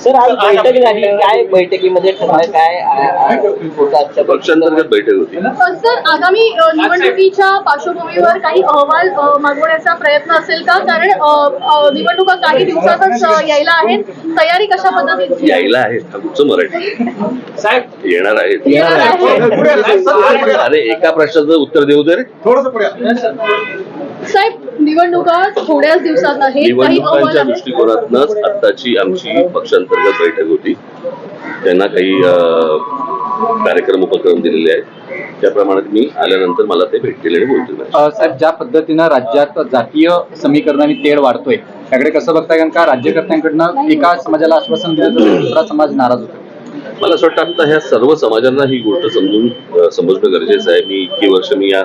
Sir आज बैठक झाली. काय बैठकीमध्ये ठरलं काय पक्षांतर्गत बैठक होती. सर आगामी निवडणुकीच्या पार्श्वभूमीवर काही अहवाल मागवण्याचा प्रयत्न असेल का? कारण निवडणुका काही दिवसातच यायला आहेत. तयारी कशा पद्धतीची? यायला आहे ठाकूरचं मराठी. साहेब. येणार आहेत. अरे एका प्रश्नाचं उत्तर देऊ दे रे साहेब निवडणुका थोड्याच दिवसात आहेत. काही अहवाल निवडणुकांच्या आहेत. दृष्टिकोनातूनच आत्ताची आमची पक्षांतर्गत बैठक होती. त्यांना काही अं, कार्यक्रम उपक्रम दिलेले आहेत. त्याप्रमाणे मी आल्यानंतर मला ते भेटतील आणि बोलतील. अ, साहेब ज्या पद्धतीनं राज्यात जातीय समीकरणाने तेढ वाढतोय त्याकडे कसं बघताय? कारण का राज्यकर्त्यांकडनं एका समाजाला आश्वासन दिलं तर दुसरा समाज नाराज होतो. मला असं वाटतं आता ह्या सर्व समाजांना ही गोष्ट समजून अं, समजणं गरजेचं आहे. मी इतकी वर्ष मी या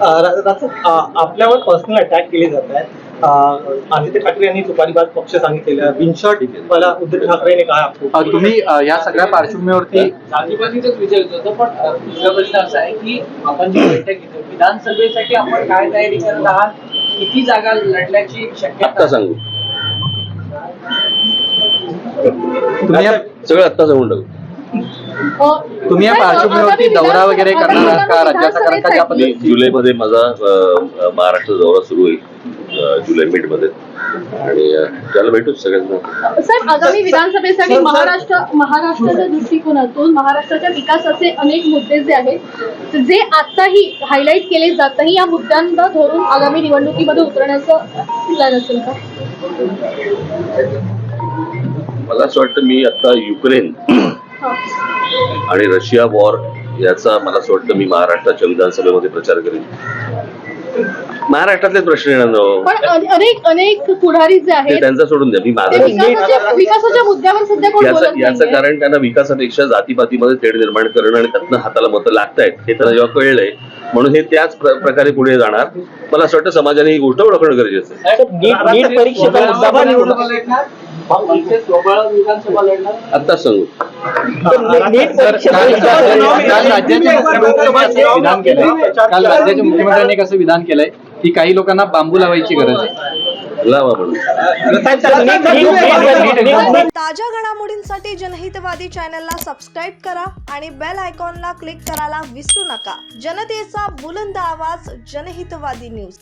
आपल्यावर पर्सनल अटॅक केले जात आहेत आदित्य ठाकरे यांनी तुपारी बात पक्ष सांगितलेलं बिनशॉट. मला उद्धव ठाकरेने अ, तुम्ही या सगळ्या पार्श्वभूमीवरती जातीपातीचाच विचार होतो पण दुसरा प्रश्न असा आहे की आपण जी बैठक घेतो विधानसभेसाठी आपण काय तयारी करत आहात? किती जागा लढण्याची शक्यता सांगू. तुम्ही सगळं आत्ता सांगून टाकू. तुम्ही या पार्श्वभूमीवरती दौरा वगैरे करणार आहात का? राज्याचा कारण का ज्या पद्धतीने जुलैमध्ये माझा अं, महाराष्ट्र दौरा सुरू होईल जुलै मिडमध्ये. आणि अं, त्याला भेटू सगळ्यांना. साहेब आगामी विधानसभेसाठी महाराष्ट्र महाराष्ट्राच्या दृष्टिकोनातून महाराष्ट्राच्या विकासाचे अनेक मुद्दे जे आहेत जे आताही हायलाईट केले जात नाही या मुद्द्यांना धरून आगामी निवडणुकीमध्ये उतरण्याचं प्लॅन असेल का? मला असं वाटतं मी आता युक्रेन हा. आणि रशिया वॉर याचा मला असं वाटतं मी महाराष्ट्राच्या विधानसभेमध्ये प्रचार करेन. महाराष्ट्रातलेच प्रश्न येणार हो. अनेक अनेक पुढारी जे आहेत त्यांचा सोडून द्या. मी विकासाच्या मुद्द्यावर सध्या कोण याचं. कारण त्यांना विकासापेक्षा जातीपातीमध्ये तेढ निर्माण करणं आणि त्यातनं हाताला मतं लागतायत हे त्यांना जेव्हा कळलंय. म्हणून हे त्याच प्र- प्रकारे पुढे जाणार. मला असं वाटतं समाजाने ही गोष्ट ओळखणं गरजेचं आहे. आत्ताच सांगू. काल मुद्दा पण काल राज्याचे मुख्यमंत्र्यांनी असं विधान केलंय. काल राज्याच्या मुख्यमंत्र्यांनी एक असं विधान केलंय? की काही लोकांना बांबू लावायची गरज आहे लावा म्हणून ताज्या घडामोडींसाठी जनहितवादी चॅनलला सबस्क्राईब करा आणि बेल आयकॉनला क्लिक करायला विसरू नका. जनतेचा बुलंद आवाज जनहितवादी न्यूज.